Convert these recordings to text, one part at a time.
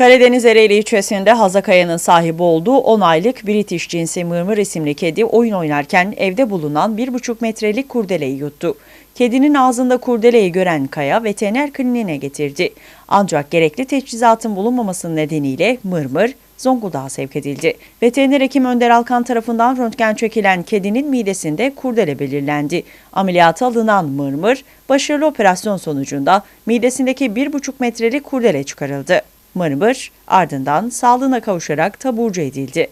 Karadeniz Ereğli ilçesinde Hazakaya'nın sahibi olduğu 10 aylık British cinsi Mırmır isimli kedi oyun oynarken evde bulunan 1,5 metrelik kurdeleyi yuttu. Kedinin ağzında kurdeleyi gören Kaya veteriner kliniğine getirdi. Ancak gerekli teçhizatın bulunmaması nedeniyle Mırmır Zonguldak'a sevk edildi. Veteriner hekim Önder Alkan tarafından röntgen çekilen kedinin midesinde kurdele belirlendi. Ameliyata alınan Mırmır, başarılı operasyon sonucunda midesindeki 1,5 metrelik kurdele çıkarıldı. Mırmır ardından sağlığına kavuşarak taburcu edildi.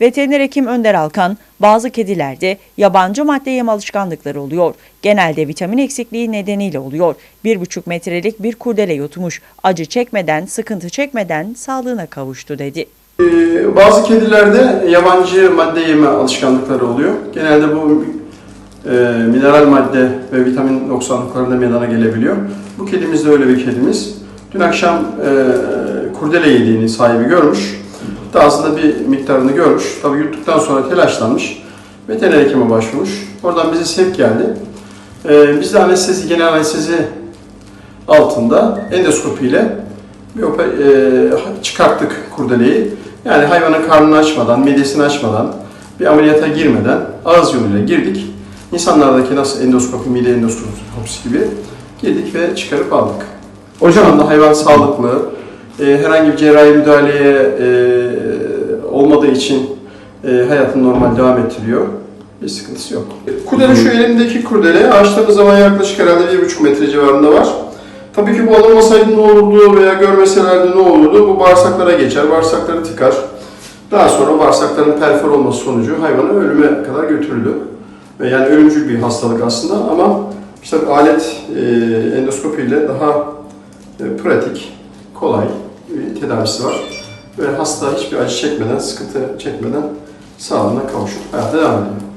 Veteriner hekim Önder Alkan, bazı kedilerde yabancı madde yeme alışkanlıkları oluyor. Genelde vitamin eksikliği nedeniyle oluyor. 1,5 metrelik bir kurdele yutmuş, acı çekmeden, sıkıntı çekmeden sağlığına kavuştu dedi. Ee, Bazı kedilerde yabancı madde yeme alışkanlıkları oluyor. Genelde bu e, mineral madde ve vitamin noksanlıklarında meydana gelebiliyor. Bu kedimiz de öyle bir kedimiz. Dün akşam e, kurdele yediğini sahibi görmüş. Daha aslında bir miktarını görmüş. Tabii yuttuktan sonra telaşlanmış. Veteriner hekime başvurmuş. Oradan bize sevk geldi. E, biz de anestezi, genel anestezi altında endoskopiyle bir oper- e, çıkarttık kurdeleyi. Yani hayvanın karnını açmadan, midesini açmadan, bir ameliyata girmeden ağız yoluyla girdik. İnsanlardaki nasıl endoskopi, mide endoskopisi gibi girdik ve çıkarıp aldık. O Şu anda hayvan sağlıklı, e, herhangi bir cerrahi müdahaleye e, olmadığı için e, hayatını normal devam ettiriyor. Bir sıkıntısı yok. Kurdele şu elimdeki kurdele açtığımız zaman yaklaşık herhalde 1,5 metre civarında var. Tabii ki bu alınmasaydı ne olurdu veya görmeselerdi ne olurdu? Bu bağırsaklara geçer, bağırsakları tıkar. Daha sonra bağırsakların perfor olması sonucu hayvanı ölüme kadar götürüldü. Yani ölümcül bir hastalık aslında ama işte alet e, endoskopiyle daha e, pratik, kolay bir tedavisi var. Ve hasta hiçbir acı çekmeden, sıkıntı çekmeden sağlığına kavuşup hayata devam ediyor.